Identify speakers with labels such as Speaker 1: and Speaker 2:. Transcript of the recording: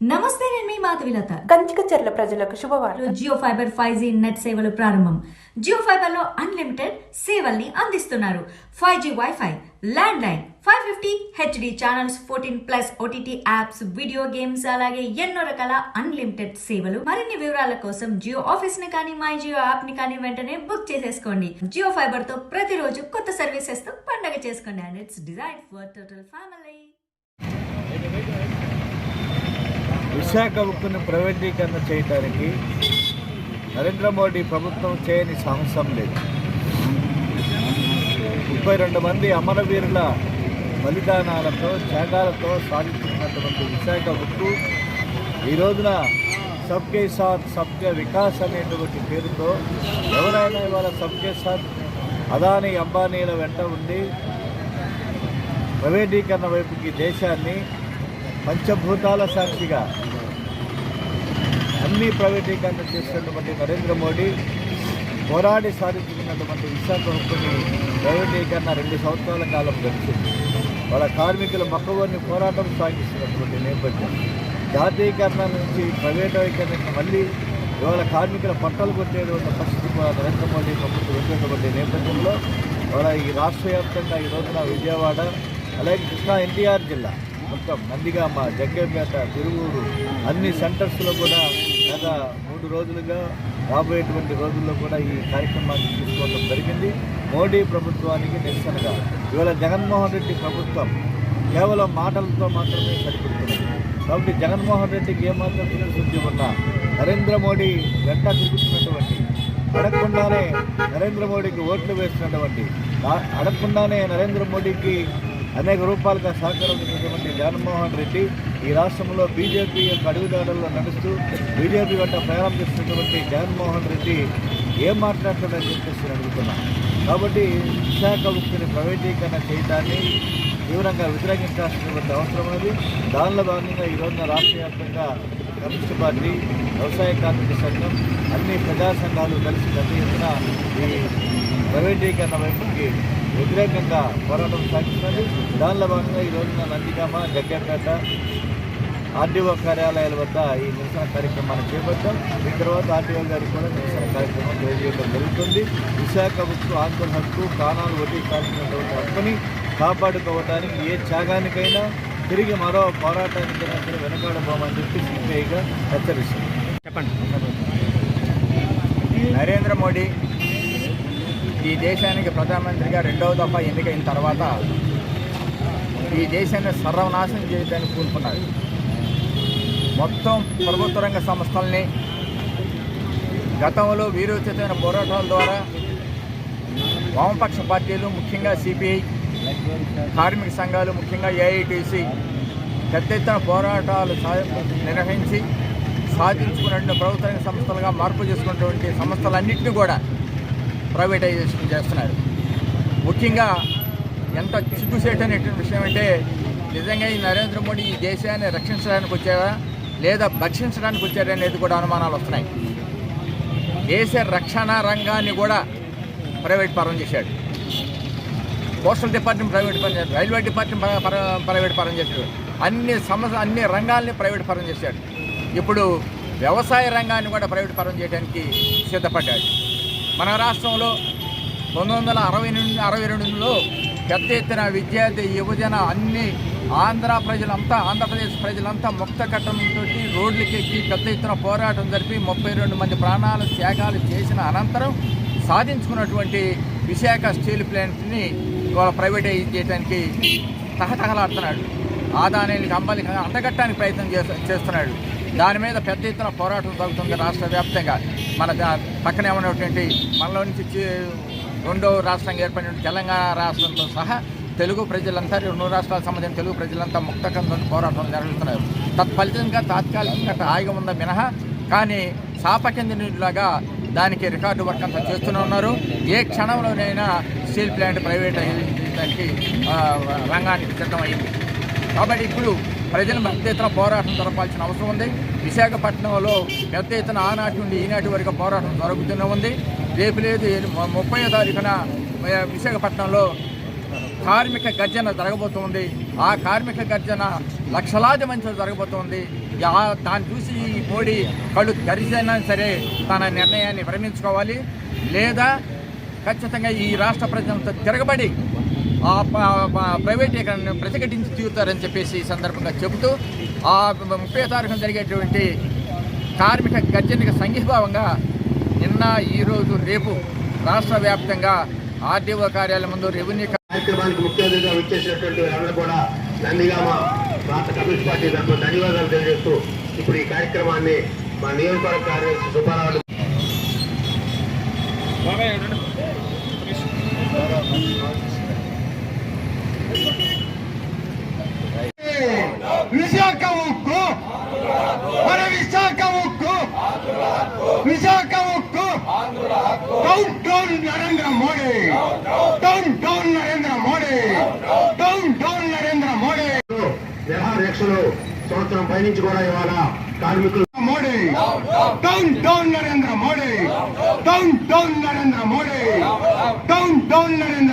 Speaker 1: నమస్తే నేను మీ మాధవిలత
Speaker 2: కంచికచర్ల ప్రజలకు శుభవార్త.
Speaker 1: Jio fiber five G net సేవలు ప్రారంభం. జియో ఫైబర్లో అన్లిమిటెడ్ సేవల్ని అందిస్తున్నారు. Five G wifi land line five fifty HD channels fourteen plus OTT apps video games అలాగే ఎన్నో రకాల అన్లిమిటెడ్ సేవలు. మరిన్ని వివరాల కోసం జియో ఆఫీస్ని కానీ మై జియో యాప్ని కానీ వెంటనే బుక్ చేసేసుకోండి. జియో ఫైబర్తో ప్రతిరోజు కొత్త సర్వీసెస్తో పండగ చేసుకోండి. And it's design for total family
Speaker 3: Visakha ఉక్కును ప్రైవేటీకరణ చేయడానికి నరేంద్ర మోడీ ప్రభుత్వం చేయని సాహసం లేదు. ముప్పై రెండు మంది అమరవీరుల బలిదానాలతో త్యాగాలతో సాధించినటువంటి విశాఖ ఉక్కు ఈ రోజున సబ్కే సాత్ సబ్కే వికాస్ అనేటువంటి పేరుతో ఎవరైనా ఇవాళ సబ్కే సాత్ అదానీ అంబానీల వెంట ఉండి ప్రైవేటీకరణ వైపుకి దేశాన్ని పంచభూతాల సాక్షిగా అన్ని ప్రైవేటీకరణ చేసినటువంటి నరేంద్ర మోడీ పోరాడి సాధించుకున్నటువంటి విశాఖ హక్కుని ప్రైవేటీకరణ రెండు సంవత్సరాల కాలం గడిచింది. వాళ్ళ కార్మికుల మక్కువని పోరాటం సాగిస్తున్నటువంటి నేపథ్యం. జాతీయకరణ నుంచి ప్రైవేటీకరణకు మళ్ళీ ఇవాళ కార్మికుల పట్టలు కొట్టేటువంటి పరిస్థితి కూడా నరేంద్ర మోడీ ప్రభుత్వం వచ్చేటువంటి నేపథ్యంలో వాళ్ళ ఈ రాష్ట్ర వ్యాప్తంగా ఈ రోజున విజయవాడ అలాగే కృష్ణా ఎన్టీఆర్ జిల్లా మొత్తం నందిగామ జగ్గేపేట తిరువూరు అన్ని సెంటర్స్లో కూడా గత మూడు రోజులుగా రాబోయేటువంటి రోజుల్లో కూడా ఈ కార్యక్రమాన్ని తీసుకోవడం జరిగింది. మోడీ ప్రభుత్వానికి నిరసనగా ఇవాళ జగన్మోహన్ రెడ్డి ప్రభుత్వం కేవలం మాటలతో మాత్రమే సరిపెడుతుంది కాబట్టి జగన్మోహన్ రెడ్డికి ఏమాత్రం చిత్తశుద్ధి ఉన్నా నరేంద్ర మోడీ వెంట తిరుగుతున్నటువంటి అడగకుండానే నరేంద్ర మోడీకి ఓట్లు వేస్తున్నటువంటి అడగకుండానే నరేంద్ర మోడీకి అనేక రూపాలుగా సహకరించినటువంటి జగన్మోహన్ రెడ్డి ఈ రాష్ట్రంలో బీజేపీ యొక్క అడుగుదాడుల్లో నడుస్తూ బీజేపీ వెంట ప్రయాణం చేస్తున్నటువంటి జగన్మోహన్ రెడ్డి ఏం మాట్లాడుతున్నాడని చెప్పేసి నేను అడుగుతున్నాను కాబట్టి విశాఖ ముక్తిని ప్రైవేటీకరణ చేయడాన్ని తీవ్రంగా వ్యతిరేకించాల్సినటువంటి అవసరం ఉన్నది. దానిలో భాగంగా ఈరోజున రాష్ట్ర వ్యాప్తంగా కమ్యూనిస్ట్ పార్టీ వ్యవసాయ కార్మిక సంఘం అన్ని ప్రజా సంఘాలు కలిసి పెద్ద ఎత్తున ఈ ప్రైవేటీకరణ వైపుకి వ్యతిరేకంగా పోరాటం సాగిస్తున్నది దానిలో భాగంగా ఈ రోజున నందిగామ జగ్గపేట ఆర్డీఓ కార్యాలయాల వద్ద ఈ నిరసన కార్యక్రమాన్ని చేపట్టాం. ఈ తర్వాత ఆర్డీఓ గారికి కూడా నిరసన కార్యక్రమం తెలియజేయడం జరుగుతుంది. విశాఖ ఉక్కు ఆంధ్ర హక్కు ప్రాణాలు వడ్డీ కాల్చినటువంటి హక్కుని కాపాడుకోవడానికి ఏ త్యాగానికైనా తిరిగి మరో పోరాటానికైనా సరే వెనకాడబోమని చెప్పి సిపిఐగా హెచ్చరిస్తుంది
Speaker 4: నరేంద్ర మోడీ ఈ దేశానికి ప్రధానమంత్రిగా రెండవ దఫా ఎన్నికైన తర్వాత ఈ దేశాన్ని సర్వనాశనం చేయడానికి కూనుకున్నారు మొత్తం ప్రభుత్వ రంగ సంస్థల్ని గతంలో వీరోచితమైన పోరాటాల ద్వారా వామపక్ష పార్టీలు ముఖ్యంగా సిపిఐ కార్మిక సంఘాలు ముఖ్యంగా ఏఐటీసీ పెద్ద ఎత్తున పోరాటాలు సా నిర్వహించి సాధించుకున్నటువంటి ప్రభుత్వ రంగ సంస్థలుగా మార్పు చేసుకున్నటువంటి సంస్థలన్నింటినీ కూడా ప్రైవేటైజేషన్ చేస్తున్నారు. ముఖ్యంగా ఎంత సిగ్గుసేటనేటువంటి విషయం అంటే నిజంగా ఈ నరేంద్ర మోడీ ఈ దేశాన్ని రక్షించడానికి వచ్చారా లేదా భక్షించడానికి వచ్చారా అనేది కూడా అనుమానాలు వస్తున్నాయి. దేశ రక్షణ రంగాన్ని కూడా ప్రైవేట్ పరం చేశాడు. పోస్టల్ డిపార్ట్మెంట్ ప్రైవేట్ పరం చేశాడు రైల్వే డిపార్ట్మెంట్ ప్రైవేట్ పరం చేశాడు. అన్ని సమస్య అన్ని రంగాల్ని ప్రైవేట్ పరం చేశాడు. ఇప్పుడు వ్యవసాయ రంగాన్ని కూడా ప్రైవేట్ పరం చేయడానికి సిద్ధపడ్డాడు. మన రాష్ట్రంలో పంతొమ్మిది వందల అరవై నుండి అరవై రెండులో పెద్ద ఎత్తున విద్యార్థి యువజన అన్ని ఆంధ్ర ప్రజలంతా ఆంధ్రప్రదేశ్ ప్రజలంతా ముక్త కట్టడంతో రోడ్లకి ఎక్కి పెద్ద ఎత్తున పోరాటం జరిపి ముప్పై రెండు మంది ప్రాణాలు త్యాగాలు చేసిన అనంతరం సాధించుకున్నటువంటి విశాఖ స్టీల్ ప్లాంట్ని ఇవాళ ప్రైవేటైజ్ చేయడానికి తహతహలాడుతున్నాడు. ఆదాయానికి అంబాలి అంటగట్టడానికి ప్రయత్నం చేస్తున్నాడు. దాని మీద పెద్ద ఎత్తున పోరాటం జరుగుతుంది రాష్ట్ర వ్యాప్తంగా. మన పక్కనే ఉన్నటువంటి మనలో నుంచి రెండో రాష్ట్రంగా ఏర్పడిన తెలంగాణ రాష్ట్రంతో సహా తెలుగు ప్రజలంతా రెండు రాష్ట్రాలకు సంబంధించిన తెలుగు ప్రజలంతా ముక్తకంతో పోరాటం జరుగుతున్నారు. తత్ఫలితంగా తాత్కాలికంగా అట్లా హాయిగా ఉందా మినహా కానీ శాప కింద నీటిలాగా దానికి రికార్డు వర్క్ అంతా చేస్తూనే ఉన్నారు. ఏ క్షణంలోనైనా స్టీల్ ప్లాంట్ ప్రైవేట్ అయ్యేదానికి రంగానికి సిద్ధమైంది కాబట్టి ఇప్పుడు ప్రజలు పెద్ద ఎత్తున పోరాటం జరపాల్సిన అవసరం ఉంది. విశాఖపట్నంలో పెద్ద ఎత్తున ఆనాటి నుండి ఈనాటి వరకు పోరాటం జరుగుతూనే ఉంది. రేపు లేదు ముప్పై తారీఖున విశాఖపట్నంలో కార్మిక గర్జన జరగబోతోంది. ఆ కార్మిక గర్జన లక్షలాది మందితో జరగబోతోంది. దాన్ని చూసి ఈ మోడీ కళ్ళు తెరిసైనా సరే తన నిర్ణయాన్ని విరమించుకోవాలి. లేదా ఖచ్చితంగా ఈ రాష్ట్ర ప్రజలతో తిరగబడి ప్రైవేటీకరణను ప్రతిఘటించి తీరుతారని చెప్పేసి ఈ సందర్భంగా చెబుతూ ఆ ముప్పై తారీఖున జరిగేటువంటి కార్మిక గర్జనకు సంఘీభావంగా నిన్న ఈరోజు రేపు రాష్ట్ర వ్యాప్తంగా ఆర్డీఓ కార్యాలయం ముందు రెవెన్యూ
Speaker 5: కార్యక్రమానికి ముఖ్య అతిథిగా వచ్చేసినటువంటి అందరూ కూడా నందిగామ రాష్ట్ర కమ్యూనిస్ట్ పార్టీ తరఫున ధన్యవాదాలు తెలియజేస్తూ ఇప్పుడు ఈ కార్యక్రమాన్ని మా నియోజకవర్గ కార్యదర్శి సుబ్బారావు
Speaker 6: విశాఖ ఉక్కు మన విశాఖ ఉక్కు విశాఖ ఉక్కు down down Narendra Modi. Down down Narendra Modi. Down down Narendra Modi.
Speaker 5: వ్యవహార రక్షలు సంవత్సరం పైనుంచి కూడా ఇవాళ కార్మికులు
Speaker 6: Modi. Down down Narendra Modi. Down down Narendra Modi. Down down Narendra